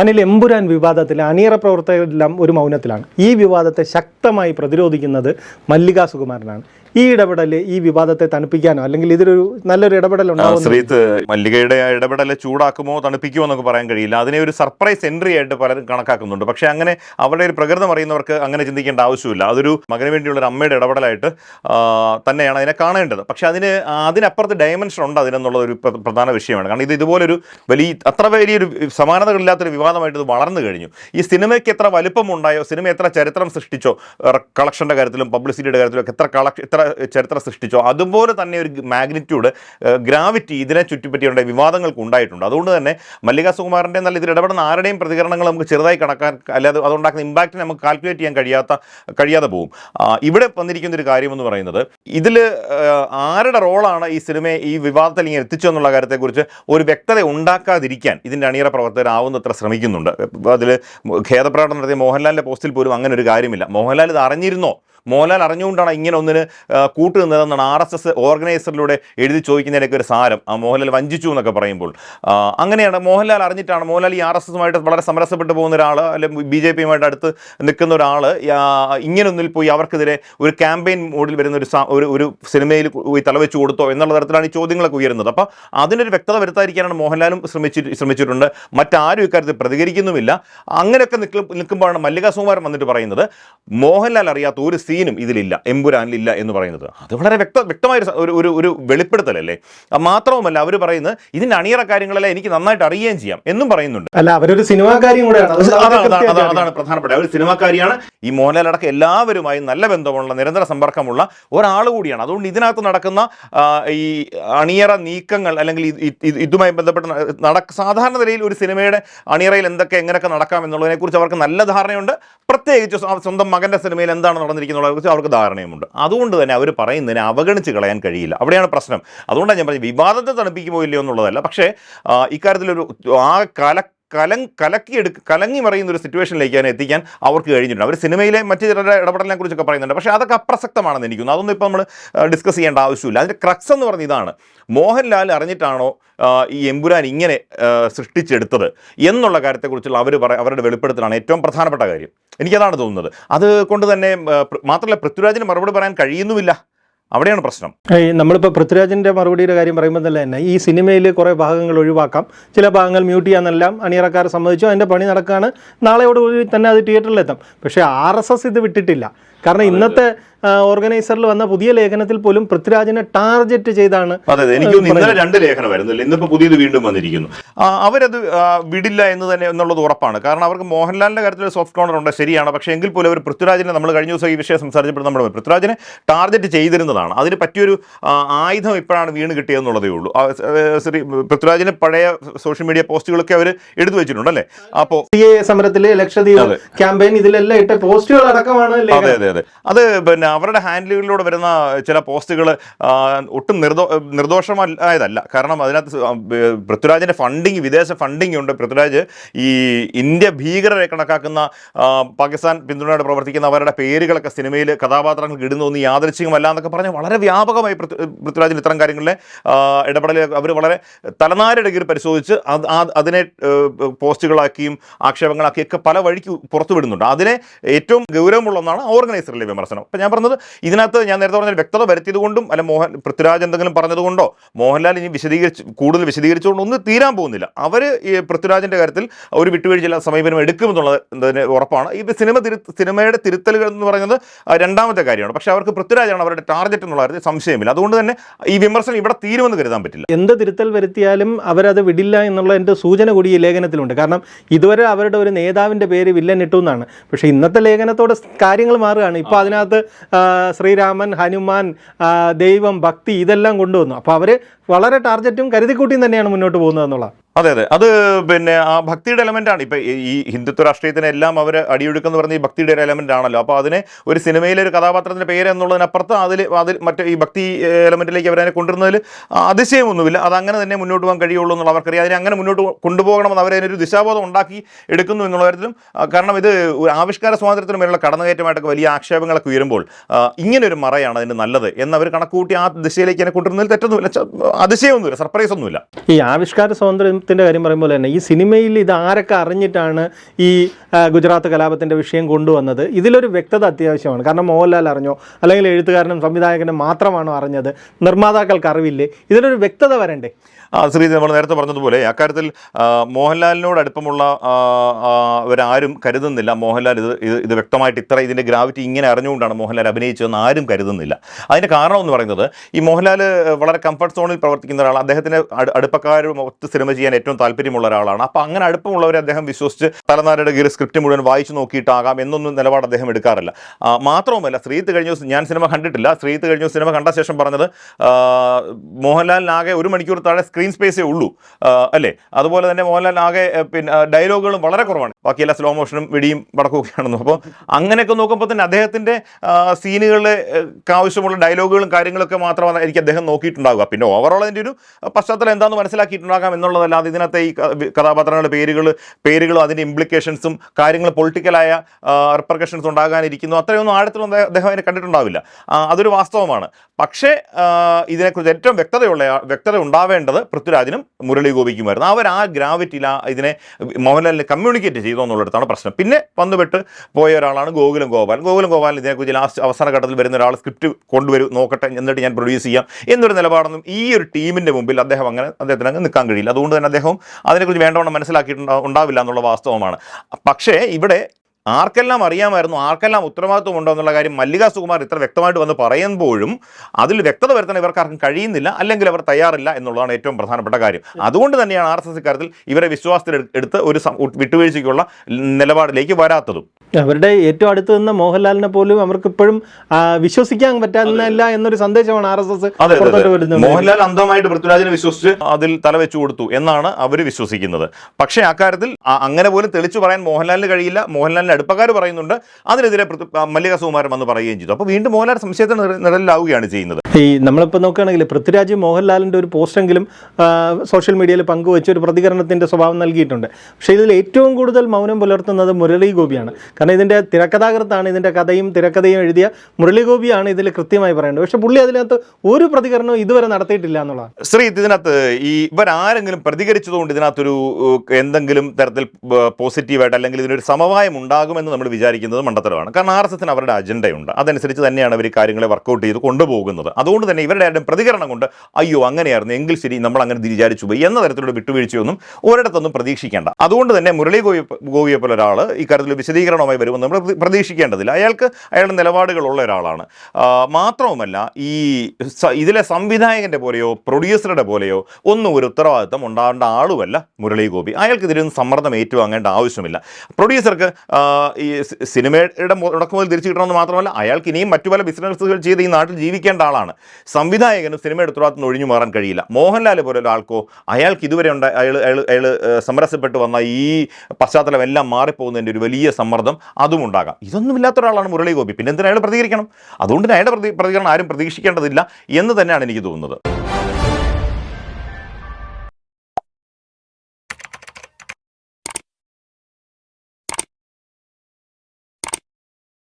അനിൽ എമ്പുരാൻ വിവാദത്തിൽ അണിയറ പ്രവർത്തകരെല്ലാം ഒരു മൗനത്തിലാണ്. ഈ വിവാദത്തെ ശക്തമായി പ്രതിരോധിക്കുന്നത് മല്ലികാ സുകുമാരനാണ് ഈ ഇടപെടൽ ഈ വിവാദത്തെ തണുപ്പിക്കാനോ അല്ലെങ്കിൽ ഇതൊരു നല്ലൊരു ഇടപെടൽ ഉണ്ടാവും ശ്രീത്ത് മല്ലികയുടെ ആ ഇടപെടലെ ചൂടാക്കുമോ തണുപ്പിക്കുമോ എന്നൊക്കെ പറയാൻ കഴിയില്ല. അതിനെ ഒരു സർപ്രൈസ് എൻട്രി ആയിട്ട് പലരും കണക്കാക്കുന്നുണ്ട്. പക്ഷേ അങ്ങനെ അവരുടെ ഒരു പ്രകൃതം അറിയുന്നവർക്ക് അങ്ങനെ ചിന്തിക്കേണ്ട ആവശ്യമില്ല. അതൊരു മകന് വേണ്ടിയുള്ള ഒരു അമ്മയുടെ ഇടപെടലായിട്ട് തന്നെയാണ് അതിനെ കാണേണ്ടത്. പക്ഷേ അതിന് അതിനപ്പുറത്ത് ഡയമെൻഷൻ ഉണ്ട് അതിനെന്നുള്ളത് ഒരു പ്രധാന വിഷയമാണ്. കാരണം ഇത് ഇതുപോലൊരു വലിയ അത്ര വലിയൊരു സമാനതകളില്ലാത്തൊരു വിവാദമായിട്ട് ഇത് വളർന്നു കഴിഞ്ഞു. ഈ സിനിമയ്ക്ക് എത്ര വലുപ്പമുണ്ടായോ സിനിമ എത്ര ചരിത്രം സൃഷ്ടിച്ചോ കളക്ഷന്റെ കാര്യത്തിലും പബ്ലിസിറ്റിയുടെ കാര്യത്തിലും ഒക്കെ എത്ര കളക്ഷൻ എത്ര ചരിത്രം സൃഷ്ടിച്ചോ അതുപോലെ തന്നെ ഒരു മാഗ്നിറ്റ്യൂഡ് ഗ്രാവിറ്റി ഇതിനെ ചുറ്റിപ്പറ്റിയുള്ള വിവാദങ്ങൾക്ക് ഉണ്ടായിട്ടുണ്ട്. അതുകൊണ്ട് തന്നെ മല്ലിക സുകുമാറിന്റെ നല്ല ഇതിൽ ഇടപെടുന്ന ആരുടെയും പ്രതികരണങ്ങൾ നമുക്ക് ചെറുതായി കണക്കാൻ അല്ലാതെ അതുണ്ടാക്കുന്ന ഇമ്പാക്റ്റ് നമുക്ക് കാൽക്കുലേറ്റ് ചെയ്യാൻ കഴിയാത്ത കഴിയാതെ പോകും. ഇവിടെ വന്നിരിക്കുന്ന ഒരു കാര്യം എന്ന് പറയുന്നത് ഇതിൽ ആരുടെ റോളാണ് ഈ സിനിമയെ ഈ വിവാദത്തിൽ ഇങ്ങനെ എത്തിച്ചു എന്നുള്ള കാര്യത്തെക്കുറിച്ച് ഒരു വ്യക്തത ഉണ്ടാക്കാതിരിക്കാൻ ഇതിന്റെ അണിയറ പ്രവർത്തകരാവുന്നത്ര ശ്രമിക്കുന്നുണ്ട്. അതിൽ ഖേദപ്രകടനം നടത്തിയ മോഹൻലാലിന്റെ പോസ്റ്റിൽ പോലും അങ്ങനെ ഒരു കാര്യമില്ല. മോഹൻലാൽ ഇത് അറിഞ്ഞിരുന്നോ? മോഹൻലാൽ അറിഞ്ഞുകൊണ്ടാണ് ഇങ്ങനെ ഒന്നിന് കൂട്ടുനിന്നതെന്നാണ് ആർ എസ് എസ് ഓർഗനൈസറിലൂടെ എഴുതി ചോദിക്കുന്നതിനൊക്കെ ഒരു സാരം. ആ മോഹൻലാൽ വഞ്ചിച്ചു എന്നൊക്കെ പറയുമ്പോൾ. അങ്ങനെയാണ് മോഹൻലാൽ അറിഞ്ഞിട്ടാണ് മോഹൻലാൽ ഈ ആർ എസ് എസുമായിട്ട് വളരെ സമരസപ്പെട്ട് പോകുന്ന ഒരാൾ അല്ലെങ്കിൽ ബി ജെ പിയുമായിട്ട് അടുത്ത് നിൽക്കുന്ന ഒരാൾ ഇങ്ങനെ ഒന്നിൽ പോയി അവർക്കെതിരെ ഒരു ക്യാമ്പയിൻ മോഡിൽ വരുന്ന ഒരു ഒരു ഒരു സിനിമയിൽ പോയി തലവെച്ച് കൊടുത്തോ എന്നുള്ള തരത്തിലാണ് ഈ ചോദ്യങ്ങളൊക്കെ ഉയരുന്നത്. അപ്പോൾ അതിനൊരു വ്യക്തത വരുത്താതിരിക്കാനാണ് മോഹൻലാലും ശ്രമിച്ചു ശ്രമിച്ചിട്ടുണ്ട്. മറ്റാരും ഇക്കാര്യത്തിൽ പ്രതികരിക്കുന്നുമില്ല. അങ്ങനെയൊക്കെ നിൽക്കും നിൽക്കുമ്പോഴാണ് മല്ലിക സുകുമാരൻ വന്നിട്ട് പറയുന്നത് മോഹൻലാൽ അറിയാത്ത ഒരു സീനും ഇതിലില്ല എമ്പുരാനിലില്ല എന്ന് പറയുന്നത്. അത് വളരെ വ്യക്ത വ്യക്തമായ ഒരു ഒരു ഒരു വെളിപ്പെടുത്തലല്ലേ? മാത്രവുമല്ല അവർ പറയുന്നത് ഇതിന്റെ അണിയറ കാര്യങ്ങളെല്ലാം എനിക്ക് നന്നായിട്ട് അറിയുകയും ചെയ്യാം എന്നും പറയുന്നുണ്ട്. അല്ല അവരൊരു സിനിമാക്കാരിയും കൂടെയാണ്. അതാണ് അതാണ് അതാണ് പ്രധാനപ്പെട്ട. ഒരു സിനിമാക്കാരിയാണ് ഈ മോഹൻലാൽ അടക്കം എല്ലാവരുമായി നല്ല ബന്ധമുള്ള നിരന്തര സമ്പർക്കമുള്ള ഒരാൾ കൂടിയാണ്. അതുകൊണ്ട് ഇതിനകത്ത് നടക്കുന്ന ഈ അണിയറ നീക്കങ്ങൾ അല്ലെങ്കിൽ ഇത് ഇത് ഇതുമായി ബന്ധപ്പെട്ട് നടക്ക സാധാരണ നിലയിൽ ഒരു സിനിമയുടെ അണിയറയിൽ എന്തൊക്കെ എങ്ങനെയൊക്കെ നടക്കാം എന്നുള്ളതിനെ കുറിച്ച് അവർക്ക് നല്ല ധാരണയുണ്ട്. പ്രത്യേകിച്ച് സ്വന്തം മകന്റെ സിനിമയിൽ എന്താണ് നടന്നിരിക്കുന്നതിനെ കുറിച്ച് അവർക്ക് ധാരണയുമുണ്ട്. അതുകൊണ്ട് തന്നെ അവർ പറയുന്നതിനെ അവഗണിച്ച് കളയാൻ കഴിയില്ല. അവിടെയാണ് പ്രശ്നം. അതുകൊണ്ടാണ് ഞാൻ പറഞ്ഞത് വിവാദത്തെ തണുപ്പിക്കുമോ ഇല്ലയോ എന്നുള്ളതല്ല. പക്ഷേ ഇക്കാര്യത്തിലൊരു ആ കല കലം കലക്കിയെടുക്ക കലങ്ങി മറിയുന്ന ഒരു സിറ്റുവേഷനിലേക്ക് അതിനെ എത്തിക്കാൻ അവർക്ക് കഴിഞ്ഞിട്ടുണ്ട്. അവർ സിനിമയിലെ മറ്റു ചിലരുടെ ഇടപെടലിനെ കുറിച്ചൊക്കെ പറയുന്നുണ്ട്. പക്ഷേ അതൊക്കെ അപ്രസക്തമാണെന്ന് എനിക്ക് തോന്നുന്നു അതൊന്നും ഇപ്പോൾ നമ്മൾ ഡിസ്കസ് ചെയ്യേണ്ട ആവശ്യമില്ല. അതിന്റെ ക്രക്സ് എന്ന് പറഞ്ഞ ഇതാണ്. മോഹൻലാൽ അറിഞ്ഞിട്ടാണോ ഈ എമ്പുരാൻ ഇങ്ങനെ സൃഷ്ടിച്ചെടുത്തത് എന്നുള്ള കാര്യത്തെക്കുറിച്ചുള്ള അവർ പറ അവരുടെ വെളിപ്പെടുത്തലാണ് ഏറ്റവും പ്രധാനപ്പെട്ട കാര്യം. എനിക്കതാണ് തോന്നുന്നത്. അതുകൊണ്ട് തന്നെ മാത്രമല്ല പൃഥ്വിരാജിന് മറുപടി പറയാൻ കഴിയുന്നുമില്ല. അവിടെയാണ് പ്രശ്നം. നമ്മളിപ്പോൾ പൃഥ്വിരാജിന്റെ മറുപടിയുടെ കാര്യം പറയുമ്പോൾ തന്നെ തന്നെ ഈ സിനിമയിൽ കുറേ ഭാഗങ്ങൾ ഒഴിവാക്കാം. ചില ഭാഗങ്ങൾ മ്യൂട്ട് ചെയ്യാന്നെല്ലാം അണിയറക്കാർ സമ്മതിച്ചു. അതിന്റെ പണി നടക്കുകയാണ് നാളെയോടുകൂടി തന്നെ അത് തിയേറ്ററിലെത്താം. പക്ഷേ ആർ എസ് എസ് ഇത് വിട്ടിട്ടില്ല. കാരണം ഇന്നത്തെ ഓർഗനൈസറിൽ വന്ന പുതിയ ലേഖനത്തിൽ പോലും പൃഥ്വിരാജിനെ ടാർഗറ്റ് ചെയ്താണ് അതെ എനിക്ക് ഇന്നലെ രണ്ട് ലേഖനം വരുന്നില്ല ഇന്നിപ്പോൾ പുതിയത് വീണ്ടും വന്നിരിക്കുന്നു. അവരത് വിടില്ല എന്ന് തന്നെ എന്നുള്ളത് ഉറപ്പാണ്. കാരണം അവർക്ക് മോഹൻലാലിന്റെ കാര്യത്തിൽ സോഫ്റ്റ് കോർണർ ഉണ്ട് ശരിയാണ്. പക്ഷെ എങ്കിൽ പോലും അവർ പൃഥ്വിരാജിനെ നമ്മൾ കഴിഞ്ഞ ദിവസം ഈ വിഷയം സംസാരിച്ചപ്പോൾ നമ്മൾ പൃഥ്വിരാജിനെ ടാർഗറ്റ് ചെയ്തിരുന്നതാണ്. അതിന് പറ്റിയൊരു ആയുധം ഇപ്പോഴാണ് വീണ് കിട്ടിയതെന്നുള്ളതേ ഉള്ളൂ. ശ്രീ പൃഥ്വിരാജിന്റെ പഴയ സോഷ്യൽ മീഡിയ പോസ്റ്റുകളൊക്കെ അവർ എടുത്തു വെച്ചിട്ടുണ്ടല്ലേ അപ്പോൾ അപ്പോ എ സമരത്തിൽ ലക്ഷദ്വീപ് ക്യാമ്പയിൻ ഇതിലെല്ലാം ഇട്ട പോസ്റ്റുകൾ അടക്കമാണ് അതെ അതെ അതെ. അത് പിന്നെ അവരുടെ ഹാൻഡിലുകളിലൂടെ വരുന്ന ചില പോസ്റ്റുകൾ ഒട്ടും നിർദോ നിർദോഷമായതല്ല കാരണം അതിനകത്ത് പൃഥ്വിരാജിന്റെ ഫണ്ടിങ് വിദേശ ഫണ്ടിങ് ഉണ്ട്. പൃഥ്വിരാജ് ഈ ഇന്ത്യ ഭീകരരെ കണക്കാക്കുന്ന പാകിസ്ഥാൻ പിന്തുണയോടെ പ്രവർത്തിക്കുന്ന അവരുടെ പേരുകളൊക്കെ സിനിമയിൽ കഥാപാത്രങ്ങൾക്ക് ഇടുന്നു എന്ന് യാദൃച്ഛികമല്ല എന്നൊക്കെ പറഞ്ഞ് വളരെ വ്യാപകമായി പൃഥ്വിരാജിന്റെ ഇത്തരം കാര്യങ്ങളിലെ ഇടപെടൽ അവർ വളരെ തലനാരിട കീറി പരിശോധിച്ച് അത് അതിനെ പോസ്റ്റുകളാക്കിയും ആക്ഷേപങ്ങളാക്കിയൊക്കെ പല വഴിക്ക് പുറത്തു വിടുന്നുണ്ട് അതിനെ ഏറ്റവും ഗൗരവമുള്ള ഒന്നാണ് ഓർഗനൈസറിലെ വിമർശനം. അപ്പം ഞാൻ പറഞ്ഞത് ഇതിനകത്ത് ഞാൻ നേരത്തെ പറഞ്ഞ വ്യക്തത വരുത്തിയത് കൊണ്ടും അല്ല മോഹൻ പൃഥ്വിരാജ് എന്തെങ്കിലും പറഞ്ഞതുകൊണ്ടോ മോഹൻലാൽ ഇനി വിശദീകരിച്ച് കൂടുതൽ വിശദീകരിച്ചുകൊണ്ട് ഒന്നും തീരാൻ പോകുന്നില്ല. അവർ ഈ പൃഥ്വിരാജിന്റെ കാര്യത്തിൽ ഒരു വിട്ടുവീഴ്ചയില്ലാത്ത സമീപനം എടുക്കുമെന്നുള്ളത് എന്നതിന് ഉറപ്പാണ്. ഈ സിനിമ തിരു സിനിമയുടെ തിരുത്തലുകൾ എന്ന് പറയുന്നത് രണ്ടാമത്തെ കാര്യമാണ്. പക്ഷേ അവർക്ക് പൃഥ്വിരാജാണ് അവരുടെ ടാർഗറ്റ് എന്നുള്ള കാര്യത്തിൽ സംശയമില്ല. അതുകൊണ്ട് തന്നെ ഈ വിമർശനം ഇവിടെ തീരുമെന്ന് കരുതാൻ പറ്റില്ല. എന്ത് തിരുത്തൽ വരുത്തിയാലും അവരത് വിടില്ല എന്നുള്ള എന്റെ സൂചന കൂടി ഈ ലേഖനത്തിലുണ്ട്. കാരണം ഇതുവരെ അവരുടെ ഒരു നേതാവിന്റെ പേര് വില്ലൻ ഇട്ടു എന്നാണ്. പക്ഷേ ഇന്നത്തെ ലേഖനത്തോടെ കാര്യങ്ങൾ മാറുകയാണ്. ഇപ്പോൾ അതിനകത്ത് ശ്രീരാമൻ ഹനുമാൻ ദൈവം ഭക്തി ഇതെല്ലാം കൊണ്ടുവന്നു. അപ്പോൾ അവർ വളരെ ടാർഗറ്റും കരുതിക്കൂട്ടിയും തന്നെയാണ് മുന്നോട്ട് പോകുന്നത് എന്നുള്ളതാണ്. അതെ അതെ. അത് പിന്നെ ആ ഭക്തിയുടെ എലമെന്റ് ആണ്. ഇപ്പൊ ഈ- ഹിന്ദുത്വ രാഷ്ട്രീയത്തിനെല്ലാം അവർ അടിയൊഴുക്കെന്ന് പറഞ്ഞ ഈ ഭക്തിയുടെ ഒരു എലമെന്റ് ആണല്ലോ. അപ്പോൾ അതിനെ ഒരു സിനിമയിലെ ഒരു കഥാപാത്രത്തിന്റെ പേര് എന്നുള്ളതിനപ്പുറത്ത് അതിൽ അതിൽ മറ്റേ ഈ ഭക്തി എലമെന്റിലേക്ക് അവരതിനെ കൊണ്ടുവരുന്നതിൽ അതിശയമൊന്നുമില്ല. അത് അങ്ങനെ തന്നെ മുന്നോട്ട് പോകാൻ കഴിയുള്ളൂ എന്നുള്ള അവർക്കറിയാം. അതിനെ അങ്ങനെ മുന്നോട്ട് കൊണ്ടുപോകണമെന്ന് അവരതിനൊരു ദിശാബോധം ഉണ്ടാക്കി എടുക്കുന്നു എന്നുള്ള കാര്യത്തിലും കാരണം ഇത് ഒരു ആവിഷ്കാര സ്വാതന്ത്ര്യത്തിന് മേലുള്ള കടന്നുകയറ്റമായിട്ടൊക്കെ വലിയ ആക്ഷേപങ്ങളൊക്കെ ഉയരുമ്പോൾ ഇങ്ങനെ ഒരു മറയാണ് അതിന് നല്ലത് എന്നവർ കണക്കുകൂട്ടി ആ ദിശയിലേക്ക് എന്നെ കൊണ്ടുവരുന്നതിൽ തെറ്റൊന്നുമില്ല. അതിശയമൊന്നുമില്ല. സർപ്രൈസ് ഒന്നുമില്ല ഈ ആവിഷ്കാര സ്വാതന്ത്ര്യം കലാപത്തിന്റെ കാര്യം പറയുമ്പോൾ തന്നെ ഈ സിനിമയിൽ ഇത് ആരൊക്കെ അറിഞ്ഞിട്ടാണ് ഈ ഗുജറാത്ത് കലാപത്തിന്റെ വിഷയം കൊണ്ടുവന്നത്? ഇതിലൊരു വ്യക്തത അത്യാവശ്യമാണ്. കാരണം മോഹൻലാൽ അറിഞ്ഞോ? അല്ലെങ്കിൽ എഴുത്തുകാരനും സംവിധായകനും മാത്രമാണോ അറിഞ്ഞത്? നിർമ്മാതാക്കൾക്ക് അറിവില്ലേ? ഇതിലൊരു വ്യക്തത വരണ്ടേ? ശ്രീ നമ്മൾ നേരത്തെ പറഞ്ഞതുപോലെ അക്കാര്യത്തിൽ മോഹൻലാലിനോട് അടുപ്പമുള്ള അവരാരും കരുതുന്നില്ല. മോഹൻലാൽ ഇത് ഇത് വ്യക്തമായിട്ട് ഇത്ര ഇതിന്റെ ഗ്രാവിറ്റി ഇങ്ങനെ അറിഞ്ഞുകൊണ്ടാണ് മോഹൻലാൽ അഭിനയിച്ചതെന്ന് ആരും കരുതുന്നില്ല. അതിന്റെ കാരണം എന്ന് പറയുന്നത് ഈ മോഹൻലാൽ വളരെ കംഫർട്ട് സോണിൽ പ്രവർത്തിക്കുന്ന ഒരാൾ അദ്ദേഹത്തിന് അടുപ്പക്കാരും ഒത്ത് സിനിമ ചെയ്യാൻ ഏറ്റവും താല്പര്യമുള്ള ഒരാളാണ്. അപ്പോൾ അങ്ങനെ അടുപ്പമുള്ളവരെ അദ്ദേഹം വിശ്വസിച്ച് തലനാരയുടെ സ്ക്രിപ്റ്റ് മുഴുവൻ വായിച്ചു നോക്കിയിട്ടാകാം എന്നൊന്നും നിലപാട് അദ്ദേഹം എടുക്കാറില്ല. മാത്രവുമല്ല ശ്രീത്ത് കഴിഞ്ഞ ദിവസം ഞാൻ സിനിമ കണ്ടിട്ടില്ല. ശ്രീത്ത് കഴിഞ്ഞ സിനിമ കണ്ട ശേഷം പറഞ്ഞത് മോഹൻലാലിനാകെ ഒരു മണിക്കൂർ താഴെ സ്ക്രീൻ സ്പേസേ ഉള്ളൂ. അല്ലേ? അതുപോലെ തന്നെ മോഹൻലാലിനാകെ പിന്നെ ഡയലോഗുകളും വളരെ കുറവാണ്. ബാക്കിയെല്ലാം സ്ലോ മോഷനും വെടിയും പടക്കവും അപ്പോൾ അങ്ങനെയൊക്കെ നോക്കുമ്പോൾ തന്നെ അദ്ദേഹത്തിന്റെ സീനുകളെ ആവശ്യമുള്ള ഡയലോഗുകളും കാര്യങ്ങളൊക്കെ മാത്രമാണ് എനിക്ക് അദ്ദേഹം നോക്കിയിട്ടുണ്ടാവുക. പിന്നെ ഓവറോൾ അതിന്റെ ഒരു പശ്ചാത്തലം എന്താണെന്ന് മനസ്സിലാക്കിയിട്ടുണ്ടാകാം എന്നുള്ളതല്ലാതെ ഇതിനകത്തെ ഈ കഥാപാത്രങ്ങളുടെ പേരുകൾ പേരുകളും അതിന്റെ ഇംപ്ലിക്കേഷൻസും കാര്യങ്ങൾ പൊളിറ്റിക്കലായ റിപ്പർക്കഷൻസ് ഉണ്ടാകാനിരിക്കുന്നു. അത്രയൊന്നും ആഴത്തിലൊന്നും അദ്ദേഹം- അതിനെ കണ്ടിട്ടുണ്ടാവില്ല. അതൊരു വാസ്തവമാണ്. പക്ഷേ ഇതിനെക്കുറിച്ച് ഏറ്റവും വ്യക്തതയുള്ള വ്യക്തത ഉണ്ടാവേണ്ടത് പൃഥ്വിരാജിനും മുരളി ഗോപിക്കുമായിരുന്നു. അവർ ആ ഗ്രാവിറ്റിയിൽ ആ ഇതിനെ മോഹൻലാലിനെ കമ്മ്യൂണിക്കേറ്റ് ചെയ്തു എന്നുള്ളിടത്താണ് പ്രശ്നം. പിന്നെ വന്നുപെട്ട് പോയ ഒരാളാണ് ഗോകുലം ഗോപാൽ ഗോകുലം ഗോപാൽ ഇതിനെക്കുറിച്ച് ലാസ്റ്റ് അവസാന ഘട്ടത്തിൽ വരുന്ന ഒരാൾ സ്ക്രിപ്റ്റ് കൊണ്ടുവരും നോക്കട്ടെ എന്നിട്ട് ഞാൻ പ്രൊഡ്യൂസ് ചെയ്യാം. എന്നൊരു നിലപാടൊന്നും ഈ ഒരു ടീമിന്റെ മുമ്പിൽ അദ്ദേഹം അങ്ങനെ അദ്ദേഹത്തിന് അങ്ങ് നിൽക്കാൻ കഴിയില്ല. അതുകൊണ്ട് തന്നെ അദ്ദേഹം അതിനെക്കുറിച്ച് വേണ്ടവണ്ണം മനസ്സിലാക്കിയിട്ടുണ്ടാ ഉണ്ടാവില്ല എന്നുള്ള വാസ്തവമാണ്. പക്ഷേ ഇവിടെ ആർക്കെല്ലാം അറിയാമായിരുന്നു ആർക്കെല്ലാം ഉത്തരവാദിത്വം ഉണ്ടോ എന്നുള്ള കാര്യം മല്ലിക സുകുമാർ ഇത്ര വ്യക്തമായിട്ട് വന്ന് പറയുമ്പോഴും അതിൽ വ്യക്തത വരുത്താൻ ഇവർക്കാർക്കും കഴിയുന്നില്ല അല്ലെങ്കിൽ അവർ തയ്യാറില്ല എന്നുള്ളതാണ് ഏറ്റവും പ്രധാനപ്പെട്ട കാര്യം. അതുകൊണ്ട് തന്നെയാണ് ആർ എസ് എസ് ഇക്കാര്യത്തിൽ ഇവരെ വിശ്വാസത്തിൽ എടുത്ത് ഒരു വിട്ടുവീഴ്ചയ്ക്കുള്ള നിലപാടിലേക്ക് വരാത്തതും. അവരുടെ ഏറ്റവും അടുത്ത് നിന്ന മോഹൻലാലിനെ പോലും അവർക്ക് ഇപ്പോഴും വിശ്വസിക്കാൻ പറ്റാനില്ല എന്നൊരു സന്ദേശമാണ് ആർ എസ് എസ് മോഹൻലാൽ അന്ധമായിട്ട് പൃഥ്വിരാജിനെ വിശ്വസിച്ച് അതിൽ തലവെച്ചു കൊടുത്തു എന്നാണ് അവർ വിശ്വസിക്കുന്നത്. പക്ഷേ അക്കാര്യത്തിൽ അങ്ങനെ പോലും തെളിച്ചു പറയാൻ മോഹൻലാലിന് കഴിയില്ല. മോഹൻലാലിന്റെ അടുപ്പക്കാർ പറയുന്നുണ്ട് അതിനെതിരെ മല്ലിക സുകുമാരൻ വന്ന് പറയുകയും ചെയ്തു. അപ്പോൾ വീണ്ടും മോഹൻലാൽ സംശയത്തിന് നിഴ- നിഴലിലാവുകയാണ് ചെയ്യുന്നത്. ഈ നമ്മളിപ്പോൾ നോക്കുകയാണെങ്കിൽ പൃഥ്വിരാജ് മോഹൻലാലിന്റെ ഒരു പോസ്റ്റെങ്കിലും സോഷ്യൽ മീഡിയയിൽ പങ്കുവെച്ച് ഒരു പ്രതികരണത്തിന്റെ സ്വഭാവം നൽകിയിട്ടുണ്ട്. പക്ഷേ ഇതിൽ ഏറ്റവും കൂടുതൽ മൗനം പുലർത്തുന്നത് മുരളി ഗോപിയാണ്. കാരണം ഇതിന്റെ തിരക്കഥാകൃത്താണ് ഇതിന്റെ കഥയും തിരക്കഥയും എഴുതിയ മുരളി ഗോപിയാണ് ഇതിൽ കൃത്യമായി പറയേണ്ടത്. പക്ഷേ പുള്ളി അതിനകത്ത് ഒരു പ്രതികരണവും ഇതുവരെ നടത്തിയിട്ടില്ല എന്നുള്ളതാണ്. ശ്രീ ഇതിനകത്ത് ഈ ഇവരാരെങ്കിലും പ്രതികരിച്ചതുകൊണ്ട് ഇതിനകത്തൊരു എന്തെങ്കിലും തരത്തിൽ പോസിറ്റീവായിട്ട് അല്ലെങ്കിൽ ഇതിനൊരു സമവായം ഉണ്ടാകുമെന്ന് നമ്മൾ വിചാരിക്കുന്നത് മണ്ടത്തരമാണ്. കാരണം ആർ എസ് എസിന് അവരുടെ അജണ്ടയുണ്ട്. അതനുസരിച്ച് തന്നെയാണ് ഇവർ കാര്യങ്ങളെ വർക്കൗട്ട് ചെയ്ത് കൊണ്ടുപോകുന്നത്. അതുകൊണ്ട് തന്നെ ഇവരുടെ ആരും പ്രതികരണം കൊണ്ട് അയ്യോ അങ്ങനെയായിരുന്നു. എങ്കിൽ ശരി നമ്മൾ അങ്ങനെ വിചാരിച്ചു പോയി. എന്ന തരത്തിലുള്ള വിട്ടുവീഴ്ചയൊന്നും ഒരിടത്തൊന്നും പ്രതീക്ഷിക്കേണ്ട. അതുകൊണ്ട് തന്നെ മുരളി ഗോപി ഗോപിയെ പോലെ ഒരാൾ ഇക്കാര്യത്തിൽ കാര്യത്തിൽ വിശദീകരണവുമായി വരുമെന്ന് നമ്മൾ പ്രതീക്ഷിക്കേണ്ടതില്ല. അയാൾക്ക് അയാളുടെ നിലപാടുകളുള്ള ഒരാളാണ്. മാത്രവുമല്ല ഈ ഇതിലെ സംവിധായകന്റെ പോലെയോ പ്രൊഡ്യൂസറുടെ പോലെയോ ഒന്നും ഒരു ഉത്തരവാദിത്തം ഉണ്ടാകേണ്ട ആളുമല്ല മുരളി ഗോപി. അയാൾക്ക് ഇതിലൊന്നും സമ്മർദ്ദം ഏറ്റുവാങ്ങേണ്ട ആവശ്യമില്ല. പ്രൊഡ്യൂസർക്ക് ഈ സിനിമയുടെ മുടക്കം മുതൽ തിരിച്ചു കിട്ടണമെന്ന് മാത്രമല്ല അയാൾക്ക് ഇനിയും മറ്റു പല ബിസിനസ്സുകൾ ചെയ്ത് ഈ നാട്ടിൽ ജീവിക്കേണ്ട ആളാണ്. സംവിധായകനും സിനിമയുടെ ഉത്തരവാദിത്തം ഒഴിഞ്ഞു മാറാൻ കഴിയില്ല. മോഹൻലാൽ പോലെ ആൾക്കോ അയാൾക്ക് ഇതുവരെ ഉണ്ട് അയാൾ അയാൾ അയാൾ സമരസപ്പെട്ട് വന്ന ഈ പശ്ചാത്തലം എല്ലാം മാറിപ്പോകുന്നതിന്റെ ഒരു വലിയ സമ്മർദ്ദം അതും ഉണ്ടാകാം. ഇതൊന്നും ഇല്ലാത്ത ഒരാളാണ് മുരളി ഗോപി പിന്നെ എന്തിനാ അയാൾ പ്രതികരിക്കണം? അതുകൊണ്ട് അയാളുടെ പ്രതി പ്രതികരണം ആരും പ്രതീക്ഷിക്കേണ്ടതില്ല എന്ന് തന്നെയാണ് എനിക്ക് തോന്നുന്നത്.